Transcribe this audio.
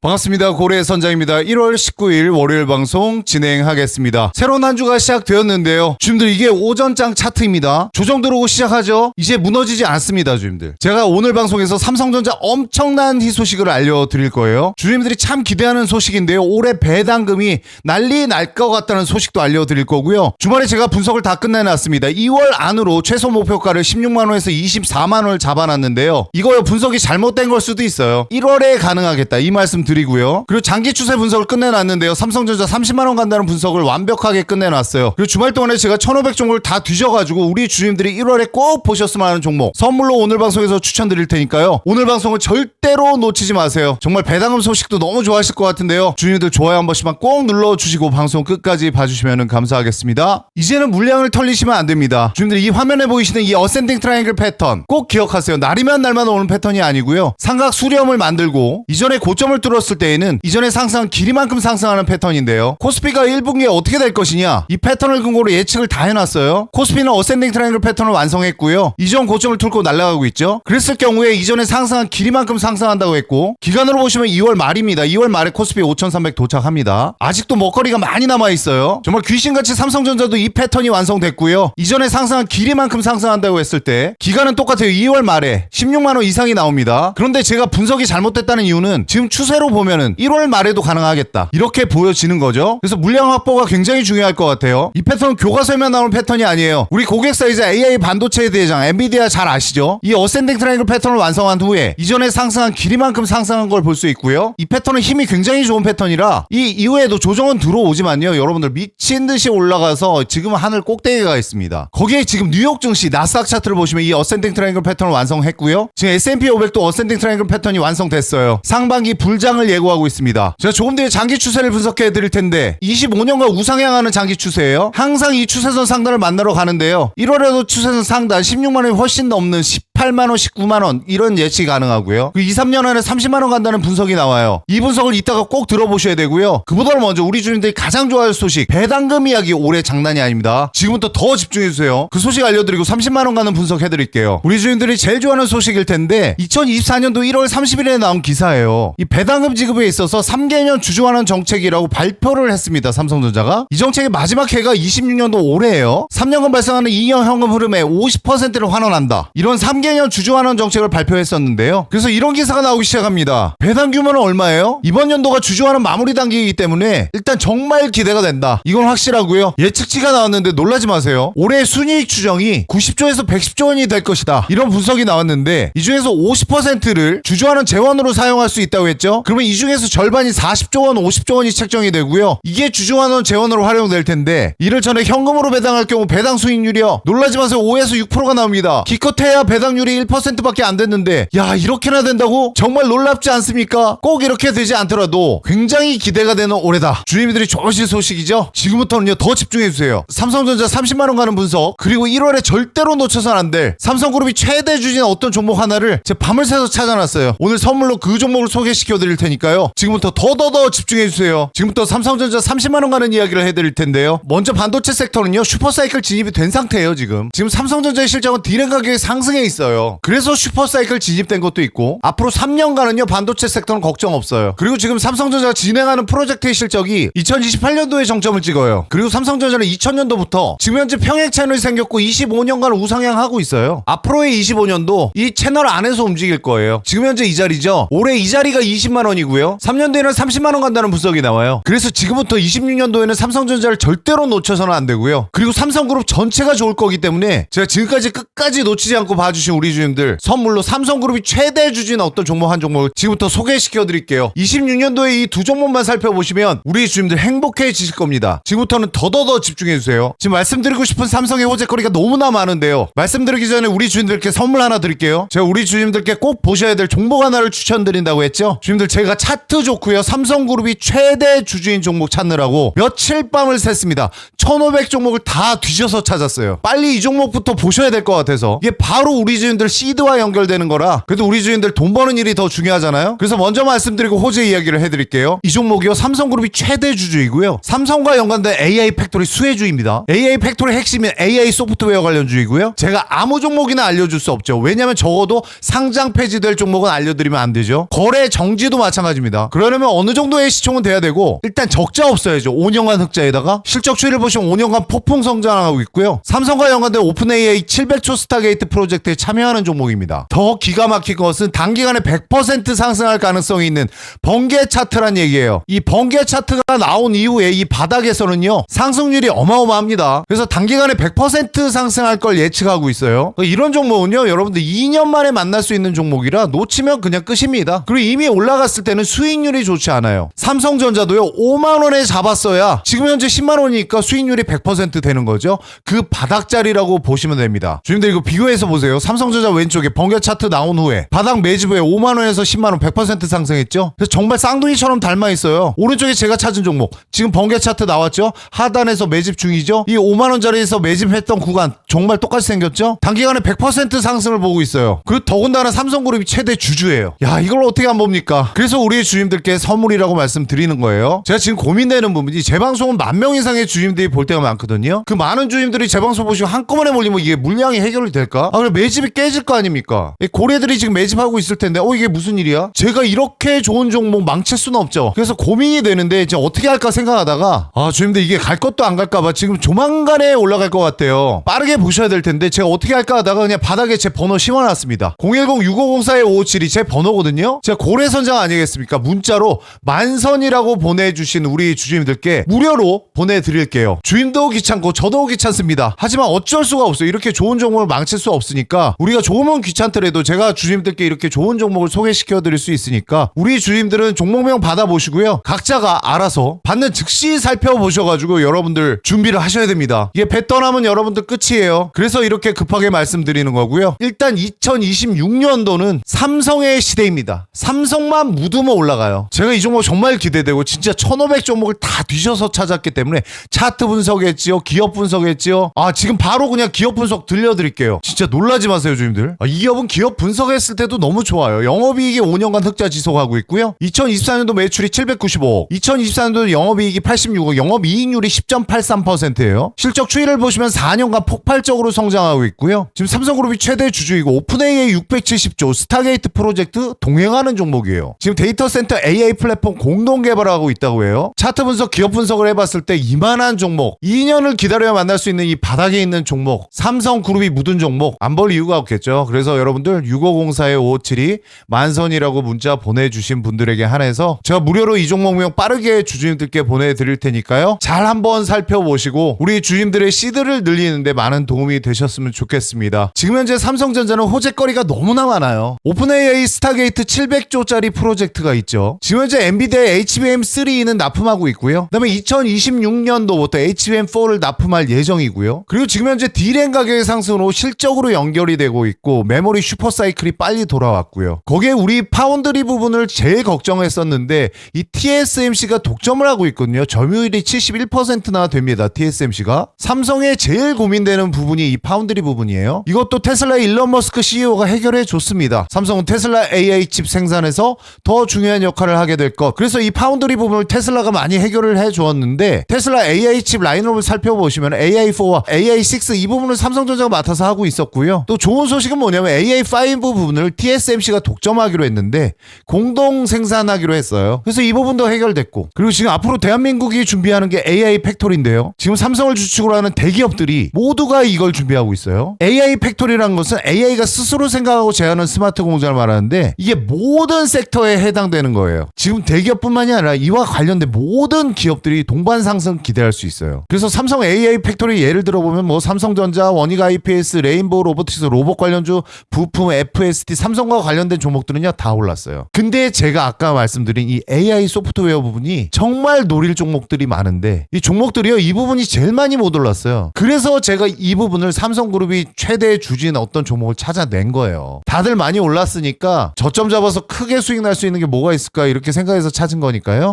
반갑습니다. 고래 선장입니다. 1월 19일 월요일 방송 진행하겠습니다. 새로운 한 주가 시작되었는데요. 주님들 이게 오전장 차트입니다. 조정 들어오고 시작하죠. 이제 무너지지 않습니다, 주님들. 제가 오늘 방송에서 삼성전자 엄청난 희소식을 알려드릴 거예요. 주님들이 참 기대하는 소식인데요. 올해 배당금이 난리 날 것 같다는 소식도 알려드릴 거고요. 주말에 제가 분석을 다 끝내놨습니다. 2월 안으로 최소 목표가를 16만 원에서 24만 원을 잡아놨는데요. 이거 분석이 잘못된 걸 수도 있어요. 1월에 가능하겠다 이 말씀 드리고요. 그리고 장기 추세 분석을 끝내놨는데요. 삼성전자 30만 원 간다는 분석을 완벽하게 끝내놨어요. 그리고 주말 동안에 제가 1,500 종목을 다 뒤져가지고 우리 주님들이 1월에 꼭 보셨으면 하는 종목 선물로 오늘 방송에서 추천드릴 테니까요. 오늘 방송을 절대로 놓치지 마세요. 정말 배당금 소식도 너무 좋아하실 것 같은데요. 주님들 좋아요 한 번씩만 꼭 눌러주시고 방송 끝까지 봐주시면 감사하겠습니다. 이제는 물량을 털리시면 안 됩니다. 주님들 이 화면에 보이시는 이 어센딩 트라이앵글 패턴 꼭 기억하세요. 날이면 날마다 오는 패턴이 아니고요. 삼각 수렴을 만들고 이전에 고점을 뚫 었을 때에는 이전에 상승한 길이만큼 상승하는 패턴인데요. 코스피가 1분기에 어떻게 될 것이냐 이 패턴을 근거로 예측을 다 해놨어요. 코스피는 어센딩 트라이앵글 패턴을 완성했고요. 이전 고점을 뚫고 날아가고 있죠. 그랬을 경우에 이전에 상승한 길이만큼 상승한다고 했고 기간으로 보시면 2월 말입니다. 2월 말에 코스피 5,300 도착합니다. 아직도 먹거리가 많이 남아 있어요. 정말 귀신같이 삼성전자도 이 패턴이 완성됐고요. 이전에 상승한 길이만큼 상승한다고 했을 때 기간은 똑같아요. 2월 말에 16만 원 이상이 나옵니다. 그런데 제가 분석이 잘못됐다는 이유는 지금 추세로 보면은 1월 말에도 가능하겠다. 이렇게 보여지는 거죠. 그래서 물량 확보가 굉장히 중요할 것 같아요. 이 패턴은 교과서에만 나오는 패턴이 아니에요. 우리 고객사 이제 AI 반도체에 대장 엔비디아 잘 아시죠? 이 어센딩 트라이앵글 패턴을 완성한 후에 이전에 상승한 길이만큼 상승한 걸 볼 수 있고요. 이 패턴은 힘이 굉장히 좋은 패턴이라 이 이후에도 조정은 들어오지만요. 여러분들 미친 듯이 올라가서 지금 하늘 꼭대기가 있습니다. 거기에 지금 뉴욕 증시 나스닥 차트를 보시면 이 어센딩 트라이앵글 패턴을 완성했고요. 지금 S&P 500도 어센딩 트라이앵글 패턴이 완성됐어요. 상반기 불장 을 예고하고 있습니다. 제가 조금 뒤에 장기 추세를 분석해 드릴 텐데 25년간 우상향하는 장기 추세예요. 항상 이 추세선 상단을 만나러 가는데요. 1월에도 추세선 상단 16만 원이 훨씬 넘는 18만 원, 19만 원 이런 예측이 가능하고요. 그 2, 3년 안에 30만 원 간다는 분석이 나와요. 이 분석을 이따가 꼭 들어보셔야 되고요. 그보다 먼저 우리 주님들이 가장 좋아할 소식 배당금 이야기 올해 장난이 아닙니다. 지금부터 더 집중해 주세요. 그 소식 알려드리고 30만 원 가는 분석 해드릴게요. 우리 주님들이 제일 좋아하는 소식일 텐데 2024년도 1월 30일에 나온 기사예요. 이 배당금 지급에 있어서 3개년 주주환원 정책이라고 발표를 했습니다. 삼성전자가 이 정책의 마지막 해가 26년도 올해예요. 3년간 발생하는 2년 현금 흐름의 50%를 환원한다. 이런 3개 년 주주환원 정책을 발표했었는데요. 그래서 이런 기사가 나오기 시작합니다. 배당 규모는 얼마예요? 이번 연도가 주주환원 마무리 단계이기 때문에 일단 정말 기대가 된다. 이건 확실하고요. 예측치가 나왔는데 놀라지 마세요. 올해 순이익 추정이 90조에서 110조 원이 될 것이다. 이런 분석이 나왔는데 이 중에서 50%를 주주환원 재원으로 사용할 수 있다고 했죠. 그러면 이 중에서 절반이 40조 원, 50조 원이 책정이 되고요. 이게 주주환원 재원으로 활용될 텐데 이를 전에 현금으로 배당할 경우 배당 수익률이요. 놀라지 마세요. 5에서 6%가 나옵니다. 기껏해야 배당 률이 1%밖에 안 됐는데 야 이렇게나 된다고? 정말 놀랍지 않습니까? 꼭 이렇게 되지 않더라도 굉장히 기대가 되는 올해다. 주님들이 좋으실 소식이죠. 지금부터는요 더 집중해 주세요. 삼성전자 30만 원 가는 분석 그리고 1월에 절대로 놓쳐선 안 될 삼성그룹이 최대 주진 어떤 종목 하나를 제 밤을 새서 찾아놨어요. 오늘 선물로 그 종목을 소개시켜 드릴 테니까요. 지금부터 더더더 집중해 주세요. 지금부터 삼성전자 30만 원 가는 이야기를 해드릴 텐데요. 먼저 반도체 섹터는요 슈퍼사이클 진입이 된 상태예요 지금. 지금 삼성전자의 실적은 디램 가격이 상승해 있어요. 그래서 슈퍼사이클 진입된 것도 있고 앞으로 3년간은요 반도체 섹터는 걱정 없어요. 그리고 지금 삼성전자가 진행하는 프로젝트의 실적이 2028년도에 정점을 찍어요. 그리고 삼성전자는 2000년도부터 지금 현재 평행 채널이 생겼고 25년간 우상향하고 있어요. 앞으로의 25년도 이 채널 안에서 움직일 거예요. 지금 현재 이 자리죠. 올해 이 자리가 20만 원이고요. 3년 뒤에는 30만 원 간다는 분석이 나와요. 그래서 지금부터 26년도에는 삼성전자를 절대로 놓쳐서는 안 되고요. 그리고 삼성그룹 전체가 좋을 거기 때문에 제가 지금까지 끝까지 놓치지 않고 봐주신 우리 주님들 선물로 삼성그룹이 최대 주진 어떤 종목 한 종목을 지금부터 소개시켜 드릴게요. 26년도에 이 두 종목만 살펴보시면 우리 주님들 행복해지실 겁니다. 지금부터는 더더더 집중해 주세요. 지금 말씀드리고 싶은 삼성의 호재거리가 너무나 많은데요. 말씀드리기 전에 우리 주님들께 선물 하나 드릴게요. 제가 우리 주님들께 꼭 보셔야 될 종목 하나를 추천드린다고 했죠. 주님들 제가 차트 좋고요. 삼성그룹이 최대 주주인 종목 찾느라고 며칠 밤을 샜습니다. 1500 종목을 다 뒤져서 찾았어요. 빨리 이 종목부터 보셔야 될 것 같아서 이게 바로 우리 주인들 시드와 연결되는 거라 그래도 우리 주인들 돈 버는 일이 더 중요하잖아요. 그래서 먼저 말씀드리고 호재 이야기를 해드릴게요. 이 종목이요 삼성그룹이 최대 주주이고요. 삼성과 연관된 AI 팩토리 수혜주입니다. AI 팩토리 핵심인 AI 소프트웨어 관련 주이고요. 제가 아무 종목이나 알려줄 수 없죠. 왜냐하면 적어도 상장 폐지될 종목은 알려드리면 안 되죠. 거래 정지도 마찬가지입니다. 그러려면 어느 정도의 시총은 돼야 되고 일단 적자 없어야죠. 5년간 흑자에다가 실적 추이를 보시면 5년간 폭풍 성장하고 있고요. 삼성과 연관된 오픈 AI 700초 스타게이트 프로젝트에 참여 하는 종목입니다. 더 기가 막힌 것은 단기간에 100% 상승할 가능성이 있는 번개 차트란 얘기예요. 이 번개 차트가 나온 이후에 이 바닥에서는요 상승률이 어마어마합니다. 그래서 단기간에 100% 상승할 걸 예측하고 있어요. 이런 종목은요 여러분들 2년 만에 만날 수 있는 종목이라 놓치면 그냥 끝입니다. 그리고 이미 올라갔을 때는 수익률이 좋지 않아요. 삼성전자도요 5만 원에 잡았어야 지금 현재 10만 원이니까 수익률이 100% 되는 거죠. 그 바닥자리라고 보시면 됩니다. 주님들 이거 비교해서 보세요. 삼성 전자 왼쪽에 번개 차트 나온 후에 바닥 매집 후에 5만 원에서 10만 원 100% 상승했죠. 그래서 정말 쌍둥이처럼 닮아 있어요. 오른쪽에 제가 찾은 종목 지금 번개 차트 나왔죠. 하단에서 매집 중이죠. 이 5만 원짜리에서 매집했던 구간 정말 똑같이 생겼죠. 단기간에 100% 상승을 보고 있어요. 그 더군다나 삼성그룹이 최대 주주예요. 야 이걸 어떻게 안 봅니까? 그래서 우리 주님들께 선물이라고 말씀드리는 거예요. 제가 지금 고민되는 부분이 제 방송은 만 명 이상의 주님들이 볼 때가 많거든요. 그 많은 주님들이 제 방송 보시고 한꺼번에 몰리면 이게 물량이 해결이 될까? 아 그럼 매집이 깨질 거 아닙니까? 이 고래들이 지금 매집하고 있을 텐데 어 이게 무슨 일이야? 제가 이렇게 좋은 종목 망칠 수는 없죠. 그래서 고민이 되는데 이제 어떻게 할까 생각하다가 아 주님들 이게 갈 것도 안 갈까 봐 지금 조만간에 올라갈 것 같아요. 빠르게 보셔야 될 텐데 제가 어떻게 할까 하다가 그냥 바닥에 제 번호 심어놨습니다. 010-6504-557이 제 번호거든요. 제가 고래선장 아니겠습니까? 문자로 만선이라고 보내주신 우리 주주님들께 무료로 보내드릴게요. 주인도 귀찮고 저도 귀찮습니다. 하지만 어쩔 수가 없어요. 이렇게 좋은 종목을 망칠 수 없으니까 우리가 좋으면 귀찮더라도 제가 주주님들께 이렇게 좋은 종목을 소개시켜 드릴 수 있으니까 우리 주주님들은 종목명 받아보시고요. 각자가 알아서 받는 즉시 살펴보셔가지고 여러분들 준비를 하셔야 됩니다. 이게 배 떠나면 여러분들 끝이에요. 그래서 이렇게 급하게 말씀드리는 거고요. 일단 2026년도는 삼성의 시대입니다. 삼성만 묻으면 올라가요. 제가 이 종목 정말 기대되고 진짜 1500 종목을 다 뒤져서 찾았기 때문에 차트 분석했지요. 기업 분석했지요. 아 지금 바로 그냥 기업 분석 들려드릴게요. 진짜 놀라지 마세요 주님들. 아, 이 기업은 기업 분석했을 때도 너무 좋아요. 영업이익이 5년간 흑자 지속하고 있고요. 2024년도 매출이 795억, 2024년도 영업이익이 86억, 영업이익률이 10.83%예요. 실적 추이를 보시면 4년간 폭발적으로 성장하고 있고요. 지금 삼성그룹이 최대 주주이고 오픈AI 670조 스타게이트 프로젝트 동행하는 종목이에요. 지금 데이터 센터 AI 플랫폼 공동 개발하고 있다고 해요. 차트 분석, 기업 분석을 해봤을 때 이만한 종목, 2년을 기다려야 만날 수 있는 이 바닥에 있는 종목, 삼성그룹이 묻은 종목 안 볼 이유가 없겠죠. 그래서 여러분들 6504-557이 만선이라고 문자 보내주신 분들에게 한해서 제가 무료로 이 종목명 빠르게 주주님들께 보내드릴 테니까요. 잘 한번 살펴보시고 우리 주님들의 시드를 늘리는데 많은 도움이 되셨으면 좋겠습니다. 지금 현재 삼성전자는 호재거리가 너무나 많아요. 오픈AI 스타게이트 700조짜리 프로젝트가 있죠. 지금 현재 엔비디아 HBM3는 납품하고 있고요. 그다음에 2026년도부터 HBM4를 납품할 예정이고요. 그리고 지금 현재 D램 가격의 상승으로 실적으로 연결이 되고 있고 메모리 슈퍼사이클이 빨리 돌아왔고요. 거기에 우리 파운드리 부분을 제일 걱정했었는데 이 TSMC가 독점을 하고 있거든요. 점유율이 71%나 됩니다. TSMC가 삼성의 제일 고민되는 부분이 이 파운드리 부분이에요. 이것도 테슬라 일론 머스크 CEO가 해결해 줬습니다. 삼성은 테슬라 AI 칩 생산에서 더 중요한 역할을 하게 될 것. 그래서 이 파운드리 부분을 테슬라가 많이 해결을 해 주었는데 테슬라 AI 칩 라인업을 살펴보시면 AI4와 AI6 이 부분을 삼성전자가 맡아서 하고 있었고요. 또 좋은 소식은 뭐냐면 AI5 부분을 TSMC가 독점하기로 했는데 공동 생산하기로 했어요. 그래서 이 부분도 해결됐고 그리고 지금 앞으로 대한민국이 준비하는 게 AI 팩토리인데요. 지금 삼성을 주축으로 하는 대기업들이 모두가 이걸 준비하고 있어요. AI 팩토리라는 것은 AI가 스스로 생각하고 제하는 스마트 공장을 말하는데 이게 모든 섹터에 해당되는 거예요. 지금 대기업뿐만이 아니라 이와 관련된 모든 기업들이 동반 상승 기대할 수 있어요. 그래서 삼성 AI 팩토리 예를 들어보면 뭐 삼성전자, 원익 IPS, 레인보우 로보틱스 로봇 관련주, 부품, FST, 삼성과 관련된 종목들은요 다 올랐어요. 근데 제가 아까 말씀드린 이 AI 소프트웨어 부분이 정말 노릴 종목들이 많은데 이 종목들이요 이 부분이 제일 많이 못 올랐어요. 그래서 제가 이 부분을 삼성그룹이 최대 주진 어떤 종목을 찾아낸 거예요. 다들 많이 올랐으니까 저점 잡아서 크게 수익 날 수 있는 게 뭐가 있을까 이렇게 생각해서 찾은 거니까요.